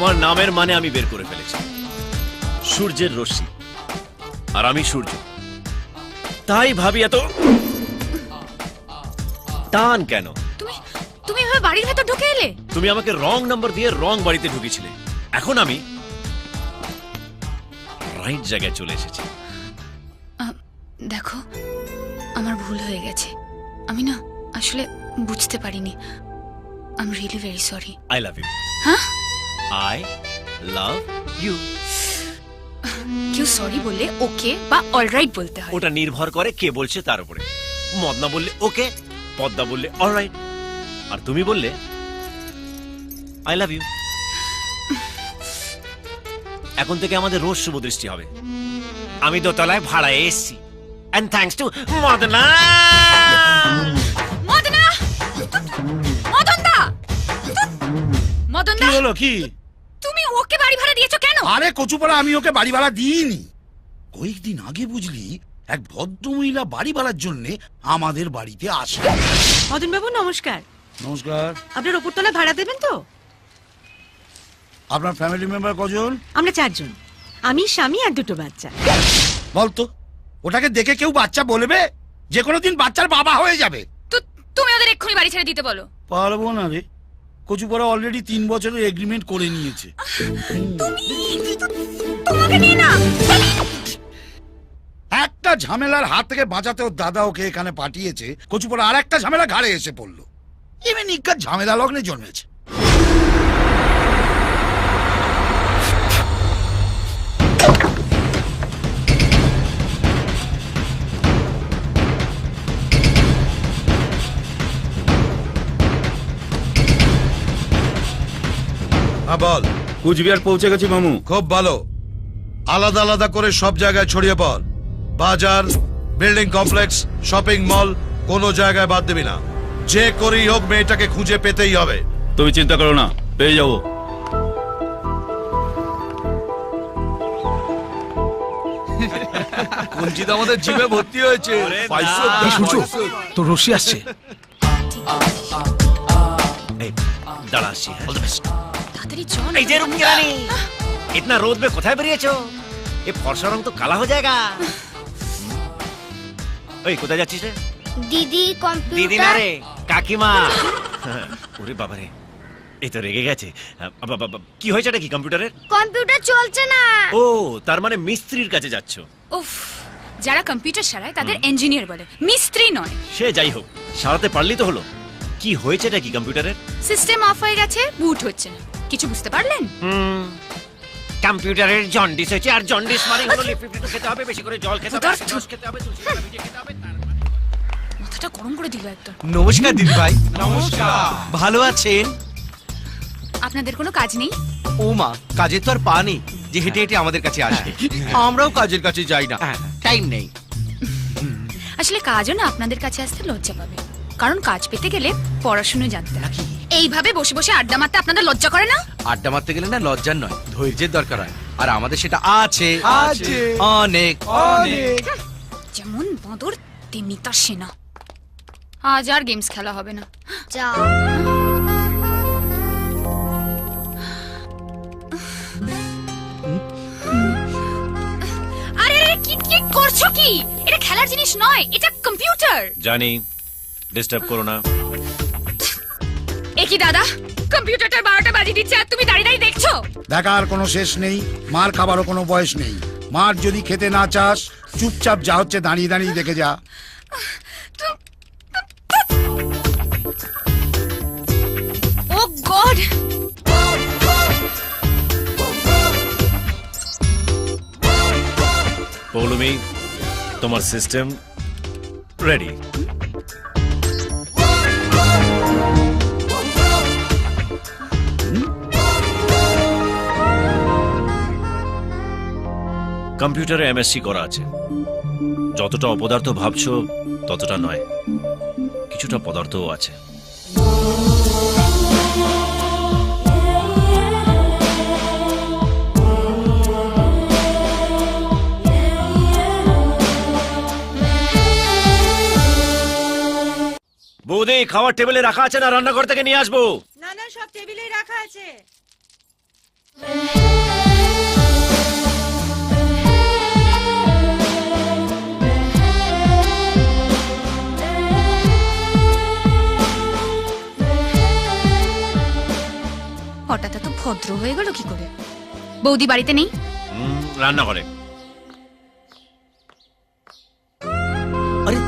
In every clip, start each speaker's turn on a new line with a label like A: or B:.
A: তোমার নামের মানে আমি বের করে ফেলেছি। সূর্যের রশ্মি। আর আমি সূর্য। তাই ভাবি এত টান কেন?
B: তুমি তুমি এভাবে বাড়ির ভেতর ঢুকে এলে?
A: তুমি আমাকে রং নাম্বার দিয়ে রং বাড়িতে ঢুকেছিলে। এখন আমি রাইট জায়গায় চলে এসেছি।
B: দেখো আমার ভুল হয়ে গেছে। আমি না আসলে বুঝতে পারিনি। I am really very sorry
A: I love you
B: হ্যাঁ?
A: আই লাভ ইউ
B: কেউ সরি বললে ওকে বা অলরাইট বলতে হয়।
A: ওটা নির্ভর করে কে বলছে তার উপরে। মদনা বললে ওকে পদ্মা বললে অলরাইট আর তুমি বললে আই লাভ ইউ এখন থেকে আমাদের রোজ শুভ দৃষ্টি হবে। আমি দোতলায় ভাড়ায় এসেছি। And thanks to Madna!
B: Madna! Madan দা মদন
C: কি হলো কি?
B: ওকে বাড়ি ভাড়া দিয়েছ কেন?
C: আরে কচুপাড়া আমি ওকে বাড়ি ভাড়া দিইনি। কয়েকদিন আগে বুঝলি এক ভদ্র মহিলা বাড়ি ভাড়ার জন্য আমাদের বাড়িতে আসে।
D: মদন বাবু নমস্কার।
C: নমস্কার।
D: আপনার ওপরতলা ভাড়া দেবেন তো?
C: আপনার ফ্যামিলি মেম্বার কজন?
D: আমরা চারজন। আমি স্বামী আর দুটো বাচ্চা।
C: বলতো ওটাকে দেখে কেউ বাচ্চা বলবে? যে কোনো দিন বাচ্চার বাবা হয়ে যাবে।
B: তো তুমি ওদের এক্ষুনি বাড়ি ছেড়ে দিতে বলো।
C: পারব না রে। কচুপাড়া অলরেডি তিন বছরের এগ্রিমেন্ট করে নিয়েছে। একটা ঝামেলার হাত থেকে বাঁচাতে ওর দাদা ওকে এখানে পাঠিয়েছে কচুপাড়া আর একটা ঝামেলা ঘাড়ে এসে পড়ল। এমনি নিকার ঝামেলা লগ্নে জন্মেছে।
E: হ্যাঁ বল।
F: কুচবিহার পৌঁছে গেছি মামু।
E: খুব ভালো। আলাদা আলাদা করে সব জায়গায় ছড়িয়ে পড়। বাজার বিল্ডিং কমপ্লেক্স শপিং মল কোনো জায়গায় বাদ দিবি না। যে করেই হোক মেয়েটাকে খুঁজে পেতেই হবে।
F: তুমি চিন্তা করো না পেয়ে যাব।
E: কুঞ্চিত আমাদের জিমে ভর্তি হয়েছে।
C: তোর রশি আসছে।
A: দাঁড়া আসছি অল দ্য বেস্ট
B: তাড়াতাড়ি চল
A: এই যে রুম রানী इतना रोद में কোথায় বেরিয়েছো এ ফর্সা রং তো কালা হয়ে যায়গা ওই কোথায় যাচ্ছিস রে
G: দিদি
A: দিদি না
G: কম্পিউটার
A: রে কাকিমা ওরে বাবা রে এই তো রেগে গেছে আবা, বাবা, কি হয়েছে এটা কি কম্পিউটারের
G: কম্পিউটার চলছে না
A: ও তার মানে মিস্ত্রির কাছে যাচ্ছ
B: উফ যারা কম্পিউটার সারায় তাদের ইঞ্জিনিয়ার বলে মিস্ত্রি নয়
A: সে যাই হোক সারাতে পারলি তো হলো কি হয়েছে এটা কি কম্পিউটারের
B: সিস্টেম অফ হয়ে গেছে বুট হচ্ছে না কিছু বুঝতে পারলেন?
A: হুম। কম্পিউটারের জন্ডিস হয়েছে আর জন্ডিস মানে হলো লিপিড খেতে হবে বেশি করে জল খেতে হবে। রস খেতে হবে তুলসী পাতা ভিজিয়ে খেতে হবে তার-
B: মাথাটা গরম করে দিল একদম।
H: নমস্কার দিদি ভাই। নমস্কার। ভালো আছেন?
B: আপনাদের কোনো কাজ নেই?
H: ও মা কাজের তো আর পা নেই যে হেঁটে হেঁটে আমাদের কাছে আসে আমরাও কাজের কাছে যাই না। টাইম নেই।
B: আসলে কাজও না আপনাদের কাছে আসতে লজ্জা পাবে। কারণ কাজ পেতে গেলে পড়াশুনো জানতে হয় এইভাবে বসে বসে আড্ডা মারতে আপনাদের লজ্জা করে না?
H: আড্ডা মারতে গেলে না লজ্জার নয় ধৈর্যের দরকার হয়। আর আমাদের সেটা আছে। আছে। অনেক। অনেক।
B: যেমন বাঁদর তেমনি তার সেনা। আজ আর গেমস খেলা হবে না।
G: যা।
B: আরে আরে, কি কি করছ কি? এটা খেলার জিনিস নয় এটা কম্পিউটার
A: জানি ডিস্টার্ব করো না।
B: একই দাদা? কম্পিউটারটা বারোটা বাজিয়ে দিচ্ছে আর তুমি দাঁড়িয়ে দাঁড়িয়ে দেখছ?
C: দেখার কোনো শেষ নেই মার খাবারও কোনো বয়স নেই। মার যদি খেতে না চাস চুপচাপ যা হচ্ছে দাঁড়িয়ে দাঁড়িয়ে দেখে যা।
B: ও গড!
A: পৌলমি তোমার সিস্টেম রেডি। কম্পিউটারে এমএসসি করা আছে। যতটা অপদার্থ ভাবছ, ততটা নয়। কিছুটা পদার্থও আছে। বৌদি, খাওয়ার টেবিলে রাখা আছে না? রান্নাঘর থেকে নিয়ে আসব।
D: না না, সব টেবিলেই রাখা আছে।
B: হঠাৎ এত ভদ্র হয়ে গেল কি করে? বৌদি বাড়িতে নেই?
A: রান্না করে আরে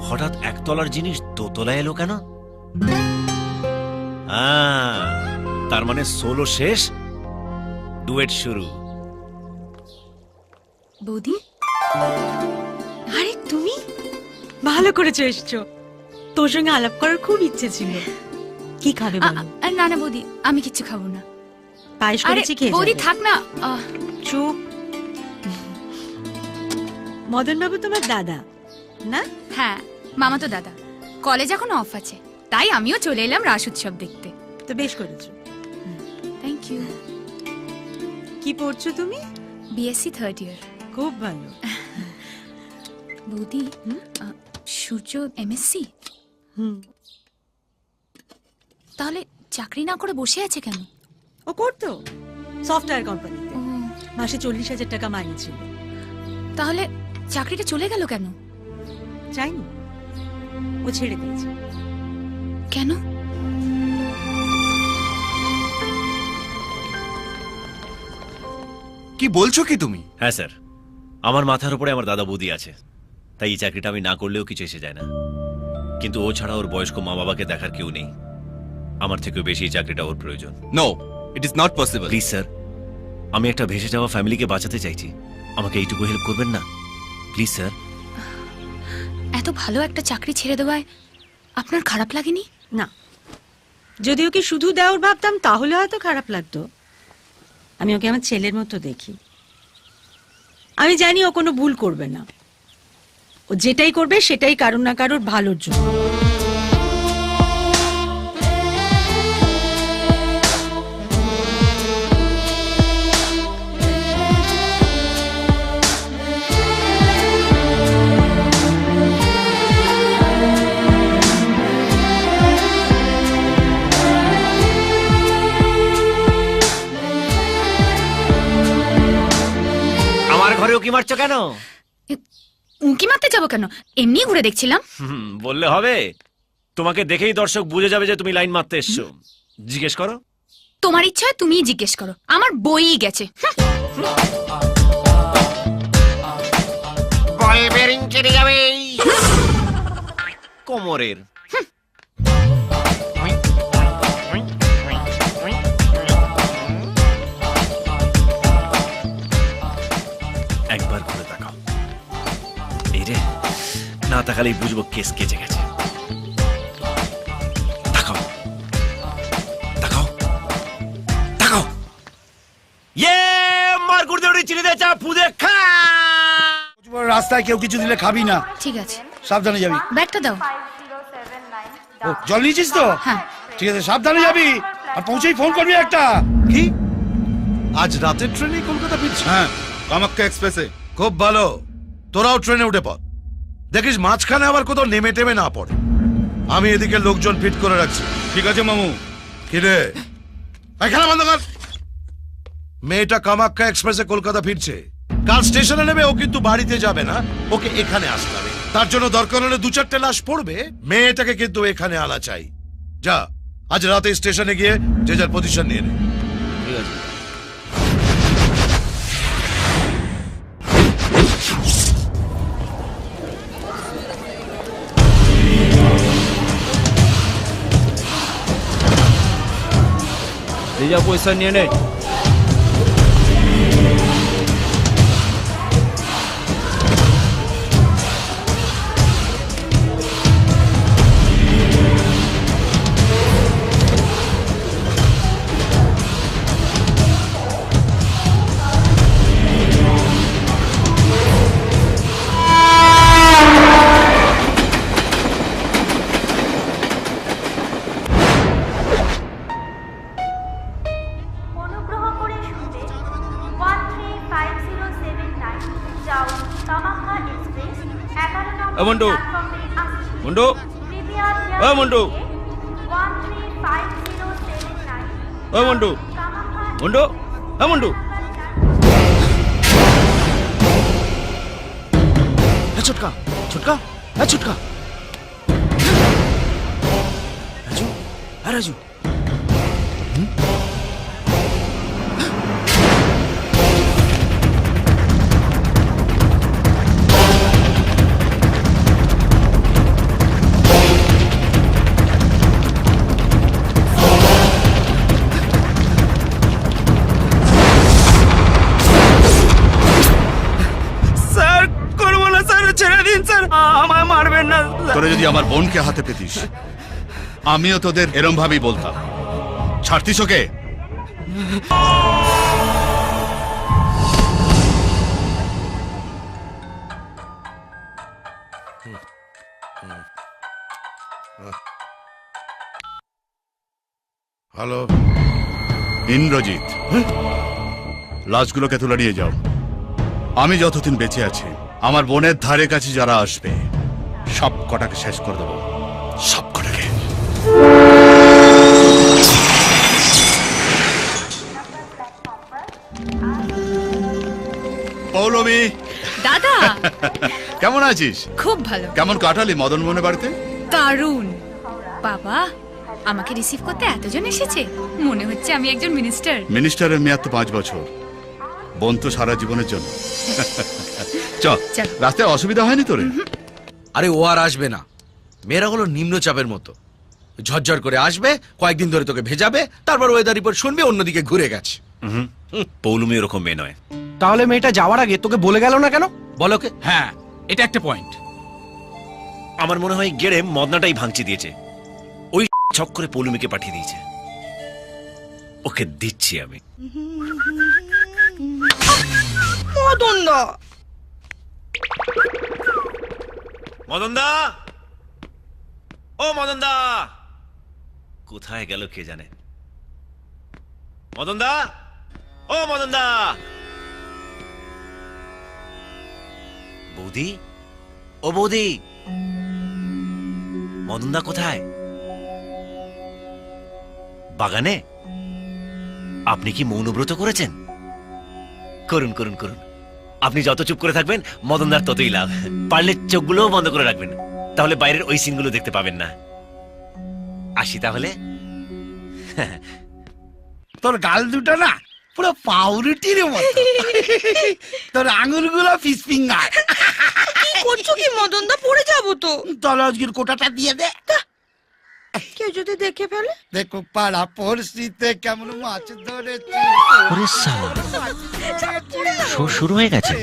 A: হঠাৎ একতলার জিনিস দোতলায় এলো কেন? আহ, তার মানে সোলো শেষ ডুয়েট শুরু।
B: বৌদি?
D: আরে তুমি? ভালো করেছ এসছো। তোর সঙ্গে আলাপ করার খুব ইচ্ছে ছিল। কি খাবে বলো?
B: আ- না না বৌদি আমি কিচ্ছু খাব না।
D: পায়েস করেছি খেয়ে
B: বৌদি থাক না আহ,
D: চুপ মদন বাবু তোমার দাদা না?
B: হ্যাঁ মামা তো দাদা। কলেজ এখন অফ আছে তাই আমিও চলে এলাম রাস উৎসব দেখতে।
D: তো বেশ করেছ।
B: থ্যাংক ইউ
D: কি পড়ছো তুমি?
B: বিএসসি থার্ড ইয়ার
D: খুব ভালো।
B: বৌদি আহ, সূর্য এমএসসি
D: হুম।
B: তাহলে চাকরি না করে বসে আছে কেন?
D: ও করতো। সফটওয়্যার কোম্পানিতে মাসে চল্লিশ হাজার টাকা মাইনে ছিল।
B: তাহলে চাকরিটা চলে গেল কেন?
D: চাইনি ও ছেড়ে দিয়েছে।
B: কেন?
I: কি বলছো কি তুমি?
A: হ্যাঁ স্যার। আমার মাথার উপরে আমার দাদা বৌদি আছে। তাই এই চাকরিটা আমি না করলেও কিছু এসে যায় না। কিন্তু ও ছাড়া ওর বয়স্ক মা বাবাকে দেখার কেউ নেই। আমার থেকেও বেশি এই চাকরিটা ওর প্রয়োজন।
I: No it is not possible
A: please sir আমি একটা ভেসে যাওয়া ফ্যামিলিকে বাঁচাতে চাইছি। আমাকে এইটুকু হেল্প করবেন না। প্লিজ স্যার
B: এত ভালো একটা চাকরি ছেড়ে দেওয়ায় আপনার খারাপ লাগেনি?
D: না। যদি ওকে শুধু দেওয়ার ভাবতাম তাহলে হয়তো খারাপ লাগতো। আমি ওকে আমার ছেলের মতো দেখি। আমি জানি ও কোনো ভুল করবে না। ও যেটাই করবে সেটাই কারোর না কারোর ভালোর জন্য।
A: আমার ঘরেও কি মারছো কেন?
B: উঁকি মারতে যাব কেন? এমনি ঘুরে দেখছিলাম।
A: বললে হবে। তোমাকে দেখেই দর্শক বুঝে যাবে যে তুমি লাইন মারতে এসছো। জিজ্ঞেস করো।
B: তোমার ইচ্ছা হয় তুমিই জিজ্ঞেস করো। আমার বইই গেছে।
A: বল বেরিং কেটে যাবে। কোমরের। তাকালেই বুঝব কেস কেচে গেছে। তাকাও। তাকাও। তাকাও। ইয়ে মার গুড়দে উড়ি চিনি দে চা ফুদে খা।
C: রাস্তায় কেউ কিছু দিলে খাবি না।
B: ঠিক আছে।
C: সাবধানে যাবি।
B: ব্যাগটা দাও।
C: ও জল নিয়েছিস তো?
B: হ্যাঁ।
C: ঠিক আছে সাবধানে যাবি। আর পৌঁছেই ফোন করবি একটা।
E: কি? আজ রাতের ট্রেনে কলকাতা ফিরছি
I: হ্যাঁ কামাখ্যা এক্সপ্রেসে।
E: খুব ভালো। তোরাও ট্রেনে উঠে পড় দেখিস মাঝখানে আবার কোথাও নেমে টেমে না পড়ে। আমি এদিকে লোকজন ফিট করে রাখছি।
I: ঠিক আছে মামু।
E: কিরে পায়খানা বন্ধ কর মেয়েটা কামাখ্যা এক্সপ্রেসে কলকাতা ফিরছে। কাল স্টেশনে নেবে ও কিন্তু বাড়িতে যাবে না। ওকে এখানে আসতে হবে। তার জন্য দরকার হলে দু চারটে লাশ পড়বে। মেয়েটাকে কিন্তু এখানে আনা চাই। যা আজ রাতে স্টেশনে গিয়ে যে যার পজিশন নিয়ে নে।
A: ঠিক আছে।
F: এই যা পয়সা নিয়ে নে ఉండు ఉండు ఉండు చుట్కా. చుట్కా. చుట్కా. రాజు రాజు.
C: তোরা যদি আমার বোনকে হাতে পেতিস আমিও তোদের এরম ভাবেই বলতাম। ছাড়তিস ওকে? হ্যালো। ইন্দ্রজিৎ লাশগুলোকে তুলে নিয়ে যাও। আমি যতদিন বেঁচে আছি আমার বোনের ধারে কাছে যারা আসবে। সব কটাকে শেষ করে দেবো। সব কটাকে। পৌলমী।
B: দাদা।
C: কেমন আছিস?
B: খুব ভালো।
C: কেমন কাটালি মদন মনে বাড়িতে?
B: দারুণ। বাবা আমাকে রিসিভ করতে এতজন এসেছে? মনে হচ্ছে আমি একজন মিনিস্টার
C: মিনিস্টারের মেয়াদ তো পাঁচ বছর। বোন তো সারা জীবনের জন্য। চ রাস্তায় অসুবিধা হয়নি তোরে?
H: আরে ও আর আসবে না। মেয়েরা হলো নিম্নচাপের মতো। ঝরঝর করে আসবে কয়েকদিন ধরে তোকে ভেজাবে তারপর ওয়েদার রিপোর্ট শুনবে অন্যদিকে ঘুরে গেছে।
A: হুম পৌলুমি ওরকম মেয়ে নয়।
F: তাহলে মেয়েটা যাওয়ার আগে তোকে বলে গেল না কেন?
H: বলো কে?
I: হ্যাঁ এটা একটা পয়েন্ট
A: আমার মনে হয় গেড়ে মদনাটাই ভাঙচি দিয়েছে। ওই ছক করে পৌলুমিকে পাঠিয়ে দিয়েছে। ওকে দিচ্ছি আমি। মদন দা ও মদন দা কোথায় গেল কে জানে? মদন দা ও মদন দা বৌদি? ও বৌদি! মদন দা কোথায়? বাগানে? আপনি কি মৌনব্রত করেছেন? করুন করুন করুন। আপনি যত চুপ করে থাকবেন মদনদার ততই লাভ। পারলে চোখগুলোও বন্ধ করে রাখবেন। তাহলে বাইরের ওই সিনগুলো দেখতে পাবেন না। আসি তাহলে।
C: তোর গাল দুটো না পুরো পাউরুটির মতো। তোর আঙুলগুলো ফিস ফিঙ্গার।
D: করছ কি মদনদা? পড়ে যাব তো।
C: তাহলে আজকের কোটাটা দিয়ে দে।
D: কেউ যদি দেখে ফেলে?
C: দেখো পাড়া পড়শিতে কেমন মাছ ধরেছি।
A: শো শুরু হয়ে গেছে।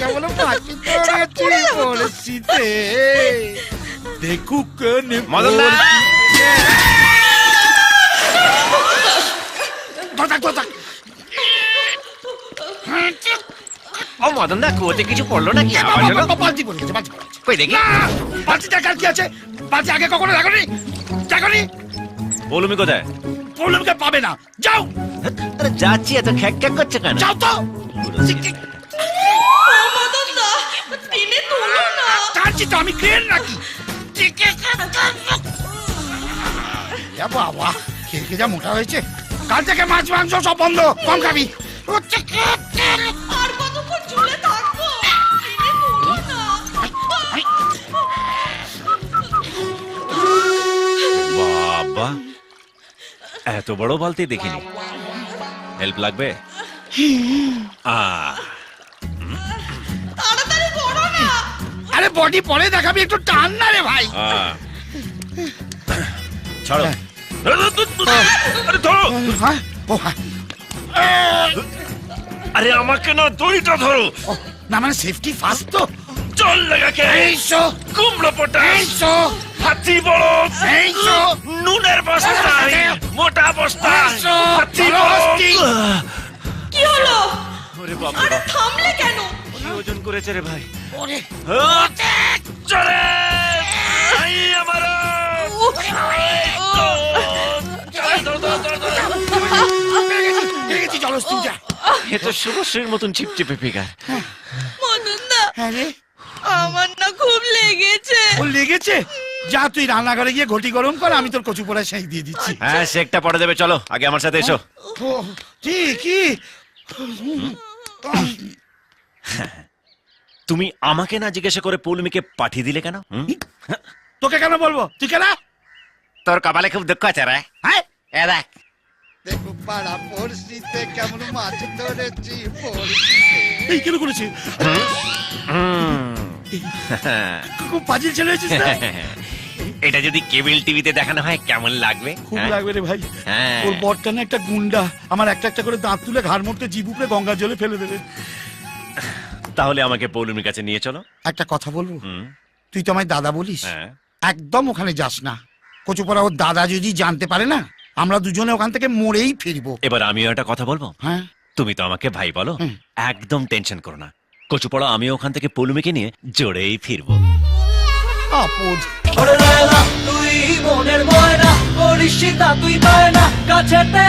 C: কেমন মাছ ধরেছি পড়শিতে। দেখুক
A: মদনদা ও মদনদা কুয়োতে কিছু পড়ল নাকি? আওয়াজ হলো?
C: বালতি
A: কই দেখি।
C: কি আছে? বালতি আগে কখনো দেখনি
A: পৌলুমি কোথায়?
C: প্রবলেমকে পাবে না। যাও!
A: আরে যাচ্ছি এত খ্যাক খ্যাক করছে কেন?
C: যাও তো! কাঁদছি তো আমি ক্রেন নাকি? বাবা খেয়ে খেয়ে যা মোটা হয়েছে? কাল থেকে মাছ মাংস সব বন্ধ। কম খাবি।
A: বাবা। এত বড় বালতি দেখিনি। হেল্প লাগবে? আহ
C: আরে বডি পরে দেখাবি একটু টান না রে ভাই।
A: ছাড়ো। আরে ধরো।
C: হ্যাঁ?
A: আরে আমাকে না দড়িটা ধরো।
C: ও, না মানে সেফটি ফার্স্ট তো।
A: চল লাগাকে
C: এইসো
A: কুমড়ো পটাশ।
C: এইসো
A: হাতি বড়। নুনের বস্তা। মোটা বস্তা। হাতি।
D: কি হলো?
A: ওরে
D: থামলে কেন?
A: কি ওজন করেছে রে ভাই।
C: ওরে।
A: চলে আই আমার। এ তো শুভশ্রীর মতন চিপচিপে ফিগার।
D: মদন দা
C: হ্যাঁ রে।
D: আমার না খুব লেগেছে।
C: ও লেগেছে? যা তুই রান্নাঘরে গিয়ে ঘটি গরম কর আমি তোর কচু পোড়া সেই দিয়ে দিচ্ছি।
A: হ্যাঁ শেকটা পরে দেবে চলো আগে আমার সাথে এসো।
C: কি কি?
A: তুমি আমাকে না জিজ্ঞাসা করে পৌলমীকে পাঠিয়ে দিলে কেন? হুম?
C: তোকে কেন বলব? তুই কেন?
A: তোর কপালে খুব দুঃখ আছে রে।
C: হ্যাঁ?
A: এ দেখ।
C: দেখো পাড়া পড়শিতে কেমন মাছ ধরেছি পড়শিতে। এই কেন করেছি খুব পাজিল হয়েছিস না?
A: এটা যদি কেবল টিভিতে দেখানো হয় কেমন লাগবে?
C: খুব
A: হ্যাঁ?
C: লাগবে রে ভাই।
A: হ্যাঁ।
C: ওর বরটা না একটা গুন্ডা আমার একটা একটা করে দাঁত তুলে ঘাড় মুড়তে জিভ উপরে গঙ্গা জলে ফেলে দেবে।
A: তাহলে আমাকে পৌলমীর কাছে নিয়ে চলো।
C: একটা কথা বলব? তুই তো আমায় দাদা বলিস।
A: হ্যাঁ।
C: একদম ওখানে যাস না। কচুপড়া ওর দাদা যদি জানতে পারে না আমরা দুজনে ওখান থেকে মরেই ফিরবো।
A: এবার আমিও একটা কথা বলব?
C: হ্যাঁ।
A: তুমি তো আমাকে ভাই বলো। একদম টেনশন করো না। কচু পড়া আমি ওখান থেকে পলুমিকে নিয়ে জোরেই ফিরবো।
C: আপদ।
J: তুই মনের ময়না করিস তুই বায়না কাছেতে